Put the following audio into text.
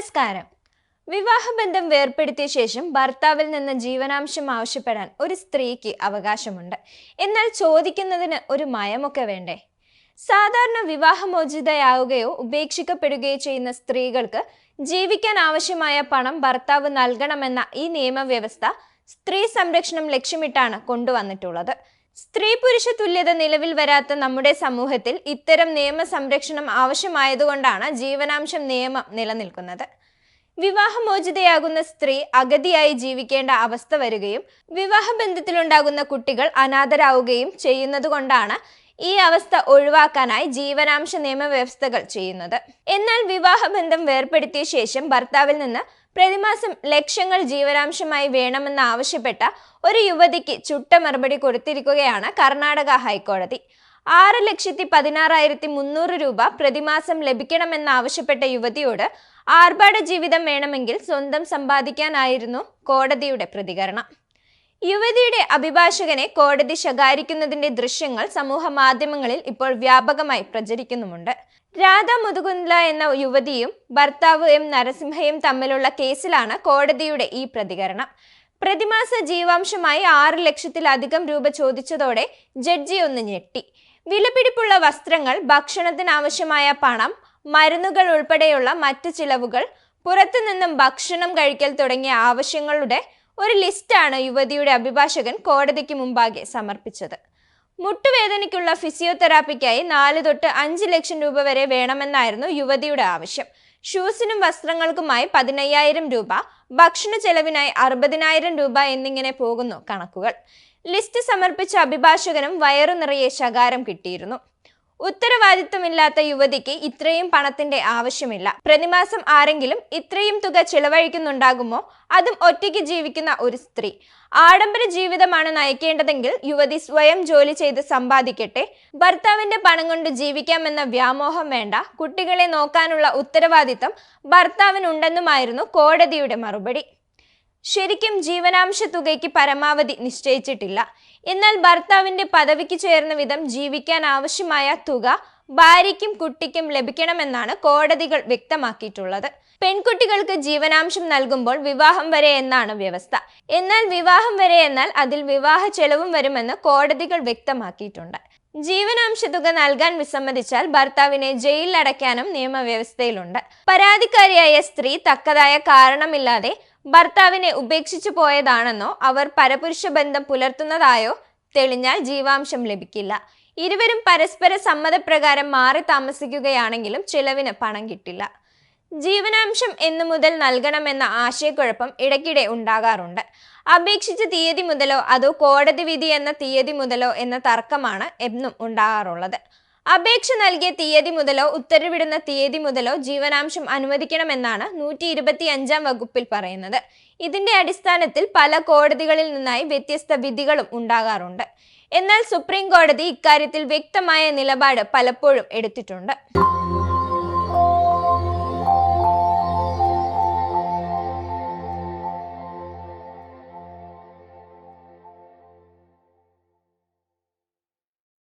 നമസ്കാരം. വിവാഹബന്ധം വേർപ്പെടുത്തിയ ശേഷം ഭർത്താവിൽ നിന്ന് ജീവനാംശം ആവശ്യപ്പെടാൻ ഒരു സ്ത്രീക്ക് അവകാശമുണ്ട്. എന്നാൽ ചോദിക്കുന്നതിന് ഒരു മയമൊക്കെ വേണ്ടേ? സാധാരണ വിവാഹമോചിതയാവുകയോ ഉപേക്ഷിക്കപ്പെടുകയോ ചെയ്യുന്ന സ്ത്രീകൾക്ക് ജീവിക്കാൻ ആവശ്യമായ പണം ഭർത്താവ് നൽകണമെന്ന ഈ നിയമവ്യവസ്ഥ സ്ത്രീ സംരക്ഷണം ലക്ഷ്യമിട്ടാണ് കൊണ്ടുവന്നിട്ടുള്ളത്. സ്ത്രീ പുരുഷ തുല്യത നിലവിൽ വരാത്ത നമ്മുടെ സമൂഹത്തിൽ ഇത്തരം നിയമ സംരക്ഷണം ആവശ്യമായതുകൊണ്ടാണ് ജീവനാംശം നിയമം നിലനിൽക്കുന്നത്. വിവാഹമോചിതയാകുന്ന സ്ത്രീ അഗതിയായി ജീവിക്കേണ്ട അവസ്ഥ വരികയും വിവാഹബന്ധത്തിലുണ്ടാകുന്ന കുട്ടികൾ അനാഥരാവുകയും ചെയ്യുന്നതുകൊണ്ടാണ് ഈ അവസ്ഥ ഒഴിവാക്കാനായി ജീവനാംശ നിയമവ്യവസ്ഥകൾ ചെയ്യുന്നത്. എന്നാൽ വിവാഹബന്ധം വേർപ്പെടുത്തിയ ശേഷം ഭർത്താവിൽ നിന്ന് പ്രതിമാസം ലക്ഷങ്ങൾ ജീവനാംശമായി വേണമെന്ന് ആവശ്യപ്പെട്ട ഒരു യുവതിക്ക് ചുട്ട മറുപടി കൊടുത്തിരിക്കുകയാണ് കർണാടക ഹൈക്കോടതി. ആറ് ലക്ഷത്തി പതിനാറായിരത്തി മുന്നൂറ് രൂപ പ്രതിമാസം ലഭിക്കണമെന്നാവശ്യപ്പെട്ട യുവതിയോട് ആർഭാട ജീവിതം വേണമെങ്കിൽ സ്വന്തം സമ്പാദിക്കാനായിരുന്നു കോടതിയുടെ പ്രതികരണം. യുവതിയുടെ അഭിഭാഷകനെ കോടതി ശകാരിക്കുന്നതിന്റെ ദൃശ്യങ്ങൾ സമൂഹ മാധ്യമങ്ങളിൽ ഇപ്പോൾ വ്യാപകമായി പ്രചരിക്കുന്നുമുണ്ട്. രാധ മുതുകുന്ദ്ല എന്ന യുവതിയും ഭർത്താവ് എം നരസിംഹയും തമ്മിലുള്ള കേസിലാണ് കോടതിയുടെ ഈ പ്രതികരണം. പ്രതിമാസ ജീവാംശമായി ആറ് ലക്ഷത്തിലധികം രൂപ ചോദിച്ചതോടെ ജഡ്ജി ഒന്ന് ഞെട്ടി. വിലപിടിപ്പുള്ള വസ്ത്രങ്ങൾ ഭക്ഷണത്തിനാവശ്യമായ പണം മരുന്നുകൾ ഉൾപ്പെടെയുള്ള മറ്റു ചിലവുകൾ പുറത്തുനിന്നും ഭക്ഷണം കഴിക്കൽ തുടങ്ങിയ ആവശ്യങ്ങളുടെ ഒരു ലിസ്റ്റാണ് യുവതിയുടെ അഭിഭാഷകൻ കോടതിക്ക് മുമ്പാകെ സമർപ്പിച്ചത്. മുട്ടുവേദനയ്ക്കുള്ള ഫിസിയോതെറാപ്പിക്കായി നാല് തൊട്ട് അഞ്ച് ലക്ഷം രൂപ വരെ വേണമെന്നായിരുന്നു യുവതിയുടെ ആവശ്യം. ഷൂസിനും വസ്ത്രങ്ങൾക്കുമായി പതിനയ്യായിരം രൂപ ഭക്ഷണ ചെലവിനായി അറുപതിനായിരം രൂപ എന്നിങ്ങനെ പോകുന്നു കണക്കുകൾ. ലിസ്റ്റ് സമർപ്പിച്ച അഭിഭാഷകനും വയറു നിറയെ ശകാരം കിട്ടിയിരുന്നു. ഉത്തരവാദിത്വമില്ലാത്ത യുവതിക്ക് ഇത്രയും പണത്തിന്റെ ആവശ്യമില്ല. പ്രതിമാസം ആരെങ്കിലും ഇത്രയും തുക ചിലവഴിക്കുന്നുണ്ടാകുമോ? അതും ഒറ്റയ്ക്ക് ജീവിക്കുന്ന ഒരു സ്ത്രീ. ആഡംബര ജീവിതമാണ് നയിക്കേണ്ടതെങ്കിൽ യുവതി സ്വയം ജോലി ചെയ്ത് സമ്പാദിക്കട്ടെ. ഭർത്താവിന്റെ പണം കൊണ്ട് ജീവിക്കാമെന്ന വ്യാമോഹം വേണ്ട. കുട്ടികളെ നോക്കാനുള്ള ഉത്തരവാദിത്തം ഭർത്താവിനുണ്ടെന്നുമായിരുന്നു കോടതിയുടെ മറുപടി. ശരിക്കും ജീവനാംശ തുകയ്ക്ക് പരമാവധി നിശ്ചയിച്ചിട്ടില്ല. എന്നാൽ ഭർത്താവിന്റെ പദവിക്ക് ചേർന്ന വിധം ജീവിക്കാൻ ആവശ്യമായ തുക ഭാര്യയ്ക്കും കുട്ടിക്കും ലഭിക്കണമെന്നാണ് കോടതികൾ വ്യക്തമാക്കിയിട്ടുള്ളത്. പെൺകുട്ടികൾക്ക് ജീവനാംശം നൽകുമ്പോൾ വിവാഹം വരെ എന്നാണ് വ്യവസ്ഥ. എന്നാൽ വിവാഹം വരെ എന്നാൽ അതിൽ വിവാഹ ചെലവും വരുമെന്ന് കോടതികൾ വ്യക്തമാക്കിയിട്ടുണ്ട്. ജീവനാംശ തുക നൽകാൻ വിസമ്മതിച്ചാൽ ഭർത്താവിനെ ജയിലിൽ അടയ്ക്കാനും നിയമവ്യവസ്ഥയിലുണ്ട്. പരാതിക്കാരിയായ സ്ത്രീ തക്കതായ കാരണമില്ലാതെ ഭർത്താവിനെ ഉപേക്ഷിച്ചു പോയതാണെന്നോ അവർ പരപുരുഷ ബന്ധം പുലർത്തുന്നതായോ തെളിഞ്ഞാൽ ജീവാംശം ലഭിക്കില്ല. ഇരുവരും പരസ്പര സമ്മതപ്രകാരം മാറി താമസിക്കുകയാണെങ്കിലും ചിലവിന് പണം കിട്ടില്ല. ജീവനാംശം എന്നു മുതൽ നൽകണമെന്ന ആശയക്കുഴപ്പം ഇടയ്ക്കിടെ ഉണ്ടാകാറുണ്ട്. അപേക്ഷിച്ച തീയതി മുതലോ അതോ കോടതി വിധി എന്ന തീയതി മുതലോ എന്ന തർക്കമാണ് എന്നും ഉണ്ടാകാറുള്ളത്. അപേക്ഷ നൽകിയ തീയതി മുതലോ ഉത്തരവിടുന്ന തീയതി മുതലോ ജീവനാംശം അനുവദിക്കണമെന്നാണ് നൂറ്റി ഇരുപത്തി അഞ്ചാം വകുപ്പിൽ പറയുന്നത്. ഇതിന്റെ അടിസ്ഥാനത്തിൽ പല കോടതികളിൽ നിന്നായി വ്യത്യസ്ത വിധികളും ഉണ്ടാകാറുണ്ട്. എന്നാൽ സുപ്രീം കോടതി ഇക്കാര്യത്തിൽ വ്യക്തമായ നിലപാട് പലപ്പോഴും എടുത്തിട്ടുണ്ട്.